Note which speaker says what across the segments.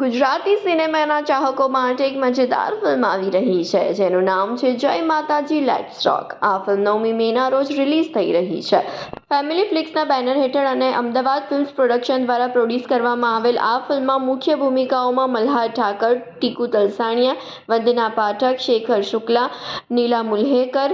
Speaker 1: ગુજરાતી સિનેમાના ચાહકો માટે એક મજેદાર ફિલ્મ આવી રહી છે, જેનું નામ છે જય માતાજી લેટ્સ રોક આ ફિલ્મ નવમી મેના રોજ રિલીઝ થઈ રહી છે. ફેમિલી ફ્લિક્સના બેનર હેઠળ અને અમદાવાદ ફિલ્મ્સ પ્રોડક્શન દ્વારા પ્રોડ્યુસ કરવામાં આવેલ આ ફિલ્મમાં મુખ્ય ભૂમિકાઓમાં મલ્હાર ઠાકર, ટીકુ તલસાણિયા, વંદના પાઠક, શેખર શુક્લા, નીલા મુલ્હેકર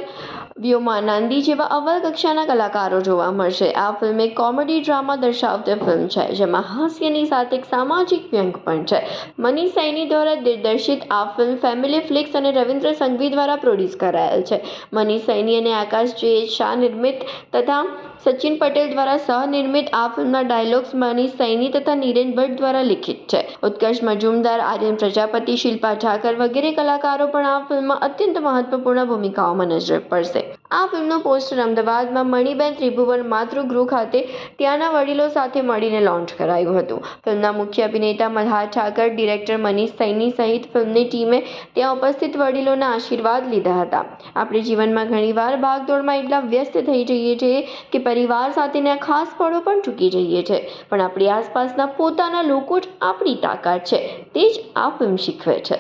Speaker 1: વ્યોમાનંદી જેવા અવ્વલ કક્ષાના કલાકારો જોવા મળશે. આ ફિલ્મ એક કોમેડી ડ્રામા દર્શાવતી ફિલ્મ છે, જેમાં હાસ્યની સાથે એક સામાજિક વ્યંગ પણ છે. મનીષ સૈની દ્વારા દિગ્દર્શિત આ ફિલ્મ ફેમિલી ફ્લિક્સ અને રવિન્દ્ર સંઘવી દ્વારા પ્રોડ્યુસ કરાયેલ છે. મનીષ સૈની અને આકાશ જે શાહ નિર્મિત તથા સચિન પટેલ દ્વારા સહનિર્મિત આ ફિલ્મના ડાયલોગ્સ મનીષ સૈની તથા નીરેન ભટ્ટ દ્વારા લિખિત છે. ઉત્કર્ષ મજુમદાર આર્યન પ્રજાપતિ, શિલ્પા ઠાકર વગેરે કલાકારો પણ આ ફિલ્મમાં અત્યંત મહત્વપૂર્ણ ભૂમિકાઓમાં નજર પડશે. આ ફિલ્મનું પોસ્ટર અમદાવાદમાં મણિબેન ત્રિભુવન માતૃગૃહ ખાતે ત્યાંના વડીલો સાથે મળીને લોન્ચ કરાયું હતું. ફિલ્મના મુખ્ય અભિનેતા મલ્હાર ઠાકર ડિરેક્ટર મનીષ સૈની સહિત ફિલ્મની ટીમે ત્યાં ઉપસ્થિત વડીલોના આશીર્વાદ લીધા હતા. આપણે જીવનમાં ઘણીવાર ભાગદોડમાં એટલા વ્યસ્ત થઈ જઈએ છીએ કે પરિવાર સાથેના ખાસ પળો પણ ચૂકી જઈએ છીએ પણ આપણી આસપાસના પોતાના લોકો જ આપણી તાકાત છે. તે જ આ ફિલ્મ શીખવે છે.